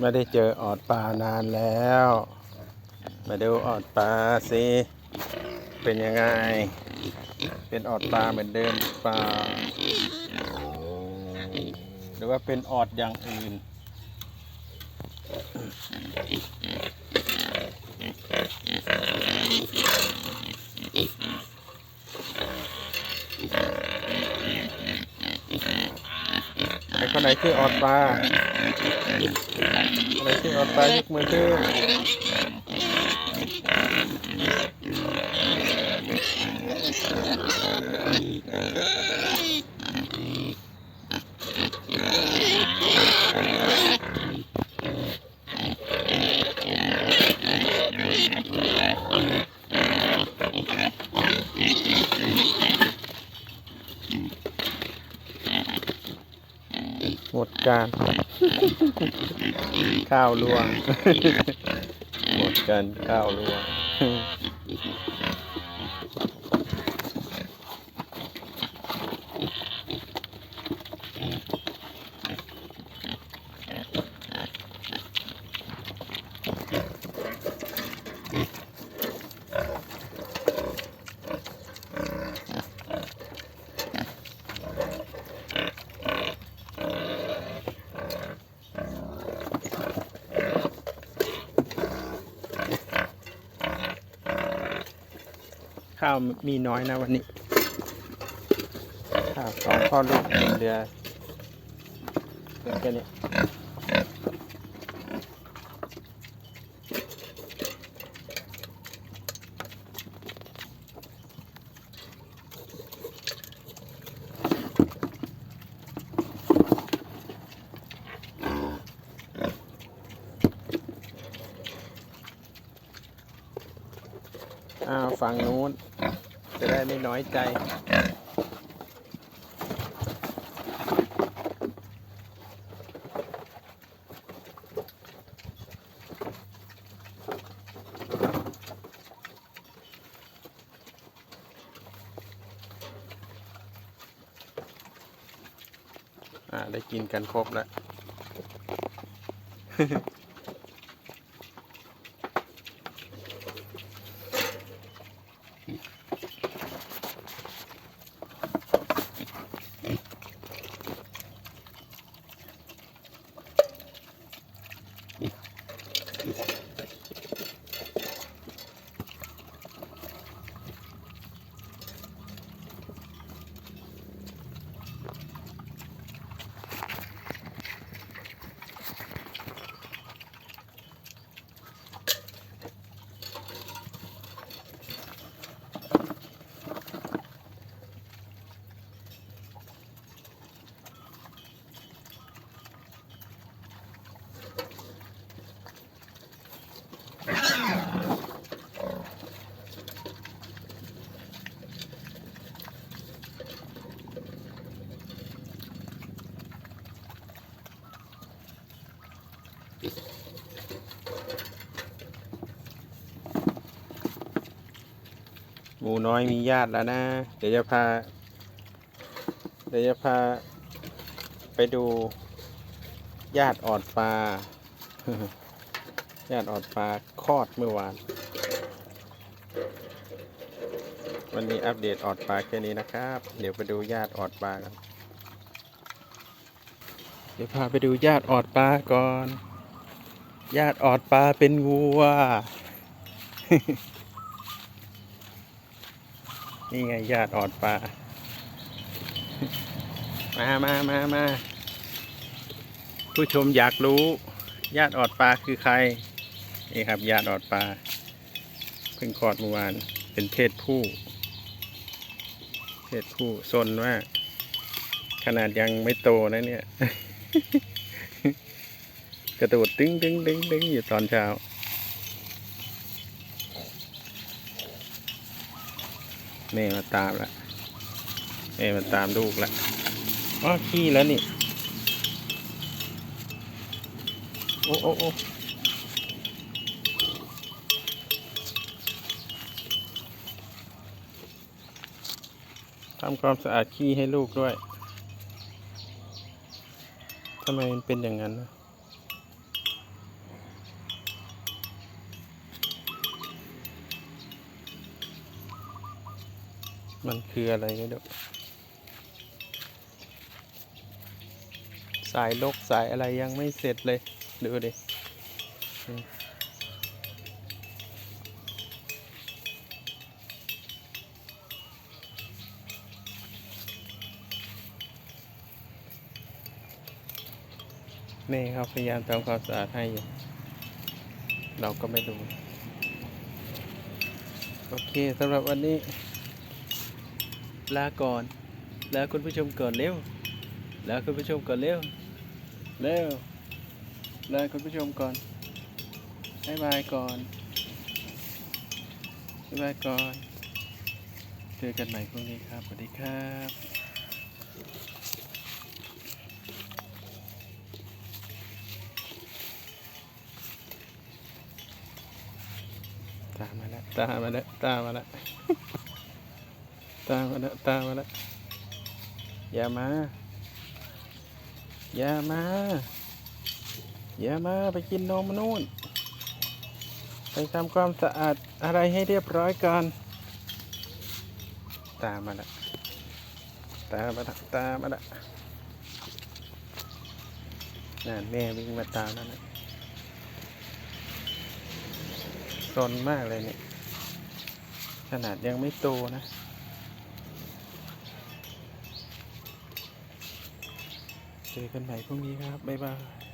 ไม่ได้เจอออดปลานานแล้ว มาดูออดปลาสิ เป็นยังไง เป็นออดปลาเหมือนเดิมปลาหรือว่าเป็นออดอย่างอื่นไอ้ คนไหนชื่อออดปลาคนไหนชื่อออดปลายกมือขึ้นห การ ข้าวล่วงหมดกันข้าวล่วง ข้าวมีน้อยนะวันนี้ ข้าวสองพ่อลูกเรือเป็นแค่นี้ อ้าวฝั่งนู้น จะได้ไม่น้อยใจ อ่า ได้กินกันครบแล้ว มูน้อยมีญาติแล้วนะ เดี๋ยวจะพา เดี๋ยวจะพา ไปดูญาติออดปลาญาติออดปลาคลอดเมื่อวาน วันนี้อัปเดตออดปลาแค่นี้นะครับ เดี๋ยวไปดูญาติออดปลากัน เดี๋ยวพาไปดูญาติออดปลาก่อน ญาติออดปลาเป็นวัว นี่ไงญาติออดปลา มามามามา ผู้ชมอยากรู้ ญาติออดปลาคือใคร นี่ครับญาติออดปลา เพิ่งคลอดเมื่อวาน เป็นเพศผู้ เพศผู้ซนว่า ขนาดยังไม่โตนะเนี่ย กระโดดดึงดึงดึงดึงอยู่ตอนเช้า แม่มาตามละแม่มาตามลูกละอ๋อขี้แล้วนี่ โอ้โอ้โอ้ทำความสะอาดขี้ให้ลูกด้วย ทำไมมันเป็นอย่างนั้นนะ มันคืออะไรไม่รู้สายลกสายอะไรยังไม่เสร็จเลย ดูดิอืมนี่เขาพยายามทำความสะอาดให้อยู่ เราก็ไม่รู้โอเคสำหรับวันนี้ ลาก่อน แล้วคุณผู้ชมก่อนเร็ว แล้วคุณผู้ชมก่อนเร็ว เร็ว แล้วคุณผู้ชมก่อนบายบายก่อนบายบายก่อน เจอกันใหม่พรุ่งนี้ครับ สวัสดีครับตามมาแล้วตามมาแล้วตามมาแล้ว ตามมาแล้วตามมาแล้วอย่ามา อย่ามา อย่ามาไปกินนมนู่น ไปทำความสะอาดอะไรให้เรียบร้อยก่อน ตามมาแล้วตามมาแล้วตามมาแล้วนั่นแม่วิ่งมาตามแล้วนะซนมากเลยเนี่ย ขนาดยังไม่โตนะ เจอกันใหม่พรุ่งนี้ครับ บ๊ายบาย